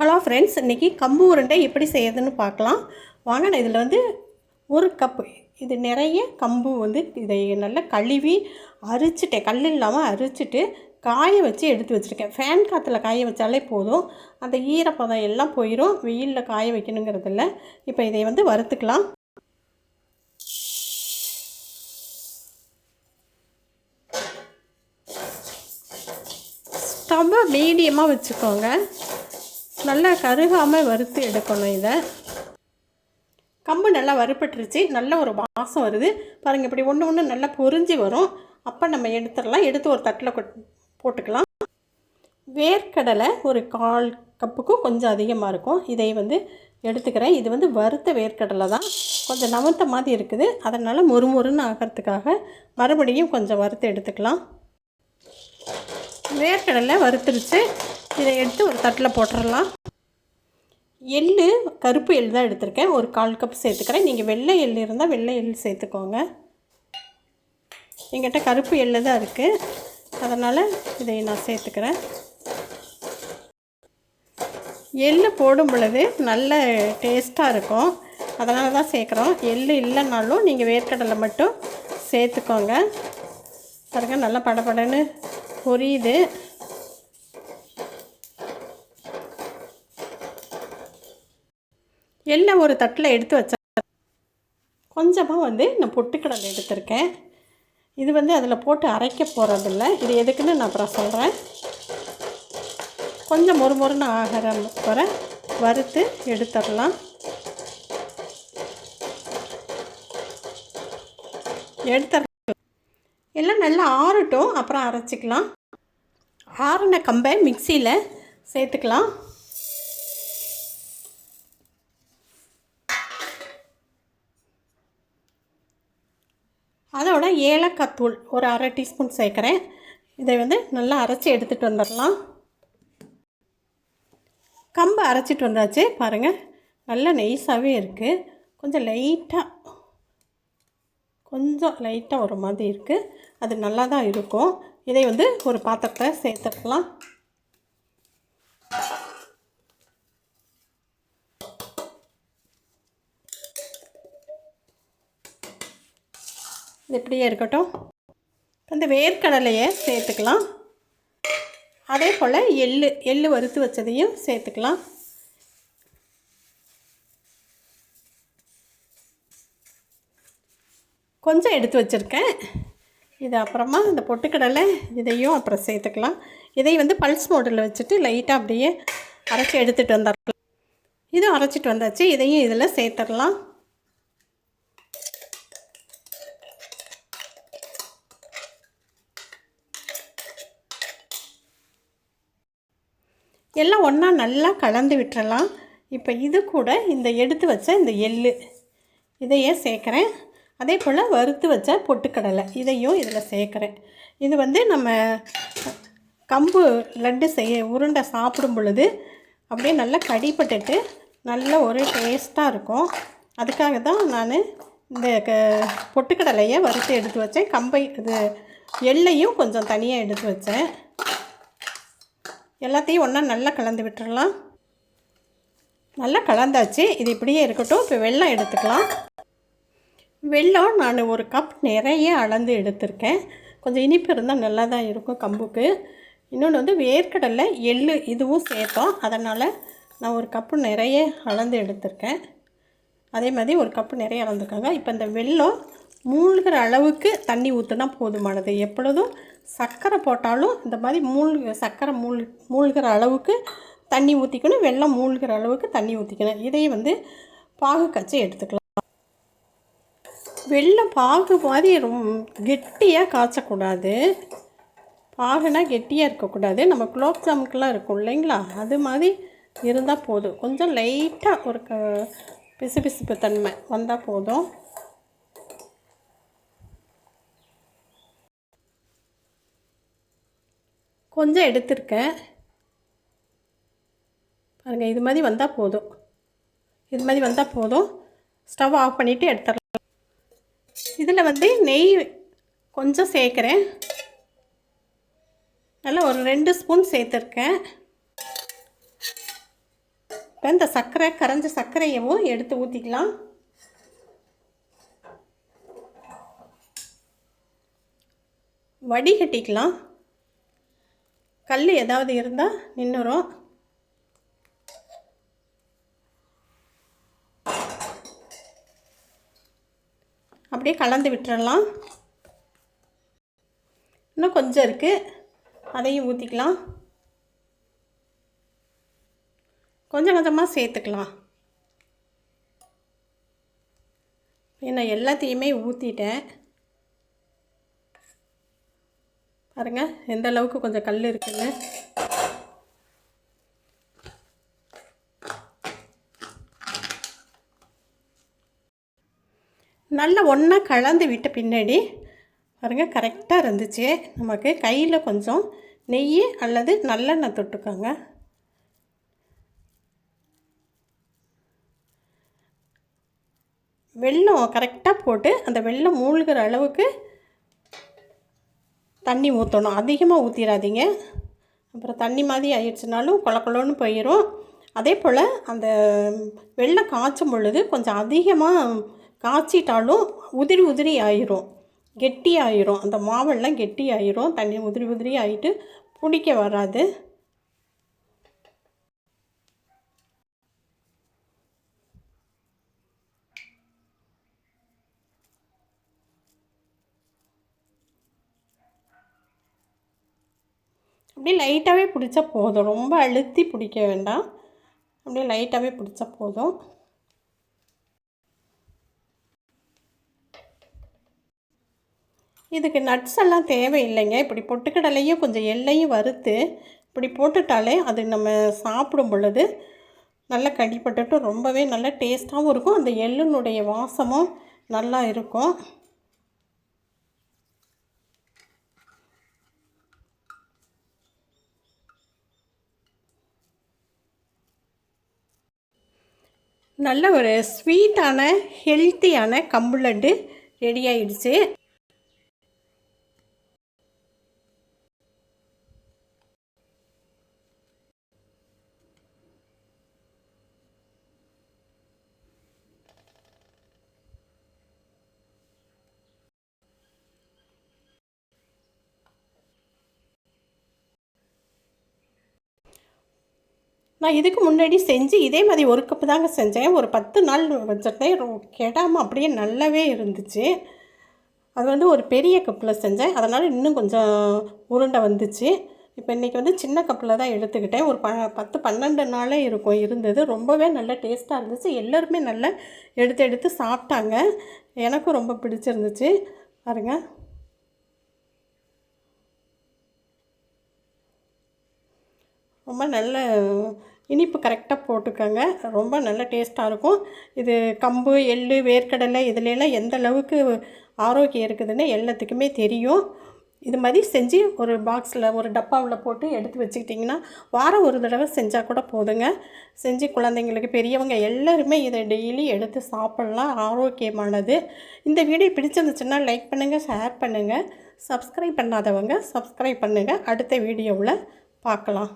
Hello friends இன்றைக்கி கம்பு உருண்டை எப்படி செய்யறதுன்னு பார்க்கலாம். வாங்க நான் இதில் வந்து ஒரு கப்பு இது நிறைய கம்பு வந்து இதை நல்லா கழுவி அரிச்சிட்டேன். கல் இல்லாமல் அரிச்சிட்டு காய வச்சு எடுத்து வச்சுருக்கேன். ஃபேன் காற்றுல காய வச்சாலே போதும். அந்த ஈரப்பதம் எல்லாம் போயிடும் வெயிலில் காய வைக்கணுங்கிறதில்ல. இப்போ இதை வந்து வறுத்துக்கலாம். ஸ்டவ்வை மீடியமாக வச்சுக்கோங்க. நல்லா கருகாமல் வறுத்து எடுக்கணும் இதை. கம்பு நல்லா வறுப்பட்டுருச்சு நல்ல ஒரு வாசம் வருது. பாருங்கள் இப்படி ஒன்று ஒன்று நல்லா பொறிஞ்சு வரும். அப்போ நம்ம எடுத்துடலாம். எடுத்து ஒரு தட்டில் கொட் போட்டுக்கலாம். வேர்க்கடலை ஒரு கால் கப்புக்கும் கொஞ்சம் அதிகமாக இருக்கும். இதை வந்து எடுத்துக்கிறேன். இது வந்து வறுத்த வேர்க்கடலை தான். கொஞ்சம் நவத்த மாதிரி இருக்குது. அதனால் மொறுமொறுன்னு ஆகிறதுக்காக மறுபடியும் கொஞ்சம் வறுத்து எடுத்துக்கலாம். வேர்க்கடலை வறுத்துருச்சு. இதை எடுத்து ஒரு தட்டில் போட்டுடலாம். எள் கருப்பு எள் தான் எடுத்திருக்கேன். ஒரு கால் கப் சேர்த்துக்கிறேன். நீங்கள் வெள்ளை எள் இருந்தால் வெள்ளை எள் சேர்த்துக்கோங்க. எங்கிட்ட கருப்பு எள்ளு தான் இருக்குது அதனால் இதை நான் சேர்த்துக்கிறேன். எள்ளு போடும் பொழுது நல்ல டேஸ்ட்டாக இருக்கும். அதனால தான் சேர்க்குறோம். எள் இல்லைனாலும் நீங்கள் வேர்க்கடலை மட்டும் சேர்த்துக்கோங்க. பாருங்க நல்லா படபடன்னு பொரியுது. எல்லாம் ஒரு தட்டில் எடுத்து வச்ச கொஞ்சமாக வந்து நான் பொட்டுக்கடலை எடுத்திருக்கேன். இது வந்து அதில் போட்டு அரைக்க போகிறதில்ல இது எதுக்குன்னு நான் அப்புறம் சொல்கிறேன் கொஞ்சம் மொறு மொறுன்னு ஆகிற வர வறுத்து எடுத்துடலாம். எடுத்துடலாம் எல்லாம் நல்லா ஆறட்டும். அப்புறம் அரைச்சிக்கலாம். ஆறின கம்பை மிக்சியில் சேர்த்துக்கலாம். அதோட ஏலக்காய் தூள் ஒரு அரை டீஸ்பூன் சேர்க்குறேன். இதை வந்து நல்லா அரைச்சி எடுத்துகிட்டு வந்துடலாம். கம்பு அரைச்சிட்டு வந்தாச்சு பாருங்கள் நல்லா நெய்ஸாகவே இருக்குது கொஞ்சம் லைட்டாக கொஞ்சம் லைட்டாக ஒரு மாதிரி இருக்குது அது நல்லா தான் இருக்கும். இதை வந்து ஒரு பாத்திரத்தை சேர்த்துக்கலாம் இது இப்படியே இருக்கட்டும். இந்த வேர்க்கடலையை சேர்த்துக்கலாம். அதே போல் எள்ளு எள்ளு வறுத்து வச்சதையும் சேர்த்துக்கலாம். கொஞ்சம் எடுத்து வச்சுருக்கேன். இது அப்புறமா இந்த பொட்டுக்கடலை இதையும் அப்புறம் சேர்த்துக்கலாம். இதை வந்து பல்ஸ் மோட்டில் வச்சுட்டு லைட்டாக அப்படியே அரைச்சி எடுத்துகிட்டு வந்துடலாம். இதுவும் அரைச்சிட்டு வந்தாச்சு. இதையும் இதில் சேர்த்துடலாம். எல்லாம் ஒன்றா நல்லா கலந்து விட்டுறலாம். இப்போ இது கூட இந்த எடுத்து வச்ச இந்த எள்ளு. இதையே சேர்க்குறேன். அதே போல் வறுத்து வச்ச பொட்டுக்கடலை. இதையும் இதில் சேர்க்குறேன். இது வந்து நம்ம கம்பு லட்டு செய்ய உருண்டை சாப்பிடும் பொழுது அப்படியே நல்லா கடிப்பட்டுட்டு நல்ல ஒரு டேஸ்ட்டாக இருக்கும். அதுக்காக தான் நான் இந்த க பொட்டுக்கடலையை வறுத்து எடுத்து வச்சேன். கம்பை இது எள்ளையும் கொஞ்சம் தனியாக எடுத்து வச்சேன். எல்லாத்தையும் ஒன்றா நல்லா கலந்து விட்டுடலாம் நல்லா கலந்தாச்சு. இது இப்படியே இருக்கட்டும். இப்போ வெள்ளம் எடுத்துக்கலாம். வெள்ளம் நான் ஒரு கப் நிறைய அளந்து எடுத்திருக்கேன். கொஞ்சம் இனிப்பு இருந்தால் நல்லா தான் இருக்கும் கம்புக்கு. இன்னொன்று வந்து வேர்க்கடலை எள்ளு இதுவும் சேர்த்தோம். அதனால் நான் ஒரு கப்பு நிறைய அளந்து எடுத்திருக்கேன். அதே மாதிரி ஒரு கப்பு நிறைய அளந்துருக்காங்க. இப்போ இந்த வெல்லம் மூழ்கிற அளவுக்கு தண்ணி ஊற்றினா போதுமானது. எப்பொழுதும் சர்க்கரை போட்டாலும் இந்த மாதிரி மூழ்க சர்க்கரை மூழ் மூழ்கிற அளவுக்கு தண்ணி ஊற்றிக்கணும் வெள்ளம் மூழ்கிற அளவுக்கு தண்ணி ஊற்றிக்கணும் இதையும் வந்து பாகு கச்சி எடுத்துக்கலாம். வெள்ளம் பாகு மாதிரி ரொம்ப கெட்டியாக காய்ச்சக்கூடாது. பாகுனா கெட்டியாக இருக்கக்கூடாது. நம்ம குலோப் ஜாமுக்கெல்லாம் இருக்கும் இல்லைங்களா? அது மாதிரி இருந்தால் போதும். கொஞ்சம் லைட்டாக ஒரு க பிசுபிசுப்பு தன்மை வந்தால் போதும். கொஞ்சம் எடுத்திருக்கேன். பாருங்கள் இது மாதிரி வந்தால் போதும். இது மாதிரி வந்தால் போதும். ஸ்டவ் ஆஃப் பண்ணிவிட்டு எடுத்துடலாம். இதில் வந்து நெய் கொஞ்சம் சேர்க்குறேன். நல்லா ஒரு ரெண்டு ஸ்பூன் சேர்த்துருக்கேன். இப்போ இந்த சர்க்கரை கரைஞ்ச சர்க்கரையவும் எடுத்து ஊற்றிக்கலாம் வடிகட்டிக்கலாம். கல் ஏதாவது இருந்தால் நின்றுரும் அப்படியே கலந்து விட்டுறலாம். இன்னும் கொஞ்சம் இருக்குது அதையும் ஊற்றிக்கலாம் கொஞ்சம் கொஞ்சமாக சேர்த்துக்கலாம். நான் எல்லாத்தையுமே ஊற்றிட்டேன் பாருங்கள் எந்த அளவுக்கு கொஞ்சம் கல் இருக்குன்னு. நல்லா ஒன்றா கலந்து விட்ட பின்னாடி பாருங்கள் கரெக்டாக இருந்துச்சு. நமக்கு கையில் கொஞ்சம் நெய் அல்லது நல்லெண்ணெய் தொட்டுக்கோங்க. வெல்லம் கரெக்டாக போட்டு அந்த வெல்லம் மூழ்கிற அளவுக்கு தண்ணி ஊற்றணும் அதிகமாக ஊற்றிடாதீங்க அப்புறம் தண்ணி மாதிரி ஆயிடுச்சுனாலும் கொல போயிடும் அதே போல் அந்த வெள்ளம் காய்ச்சும் பொழுது கொஞ்சம் அதிகமாக காய்ச்சிட்டாலும் உதிரி உதிரி ஆயிரும். கெட்டி ஆயிரும் அந்த மாவெல்லாம் கெட்டி ஆயிரும் தண்ணி உதிரி உதிரி ஆகிட்டு பிடிக்க வராது. அப்படியே லைட்டாகவே பிடிச்சா போதும். ரொம்ப அழுத்தி பிடிக்க வேண்டாம். அப்படியே லைட்டாகவே பிடிச்சா போதும். இதுக்கு நட்ஸ் எல்லாம் தேவையில்லைங்க. இப்படி பொட்டுக்கடலையும் கொஞ்சம் எல்லையும் வறுத்து இப்படி போட்டுட்டாலே அது நம்ம சாப்பிடும் பொழுது நல்லா கடிப்பட்டுட்டு ரொம்பவே நல்ல டேஸ்ட்டாகவும் இருக்கும். அந்த எள்ளுனுடைய வாசமும் நல்லா இருக்கும். நல்ல ஒரு ஸ்வீட்டான ஹெல்த்தியான கம்புலண்டு ரெடி ஆயிடுச்சு. நான் இதுக்கு முன்னாடி செஞ்சு இதே மாதிரி ஒரு கப்பு தாங்க செஞ்சேன். ஒரு பத்து நாள் வச்சுருந்தேன். கெடாமல் அப்படியே நல்லாவே இருந்துச்சு. அது வந்து ஒரு பெரிய கப்பில் செஞ்சேன். அதனால் இன்னும் கொஞ்சம் உருண்டை வந்துச்சு. இப்போ இன்றைக்கி வந்து சின்ன கப்பில் தான் எடுத்துக்கிட்டேன். ஒரு ப பத்து பன்னெண்டு நாளே இருக்கும் இருந்தது. ரொம்பவே நல்ல டேஸ்ட்டாக இருந்துச்சு. எல்லோருமே நல்லா எடுத்து எடுத்து சாப்பிட்டாங்க. எனக்கும் ரொம்ப பிடிச்சிருந்துச்சு. பாருங்கள் ரொம்ப நல்ல இனிப்பு கரெக்டாக போட்டுக்கோங்க. ரொம்ப நல்ல டேஸ்ட்டாக இருக்கும். இது கம்பு எள் வேர்க்கடலை இதுலலாம் எந்த அளவுக்கு ஆரோக்கியம் இருக்குதுன்னு எல்லாத்துக்குமே தெரியும். இது மாதிரி செஞ்சு ஒரு பாக்ஸில் ஒரு டப்பாவில் போட்டு எடுத்து வச்சுக்கிட்டிங்கன்னா வாரம் ஒரு தடவை செஞ்சால் கூட போதுங்க. செஞ்சு குழந்தைங்களுக்கு பெரியவங்க எல்லாருமே இதை டெய்லி எடுத்து சாப்பிட்லாம். ஆரோக்கியமானது. இந்த வீடியோ பிடிச்சிருந்துச்சுன்னா லைக் பண்ணுங்கள் ஷேர் பண்ணுங்கள் சப்ஸ்கிரைப் பண்ணாதவங்க சப்ஸ்கிரைப் பண்ணுங்கள் அடுத்த வீடியோவில் பார்க்கலாம்.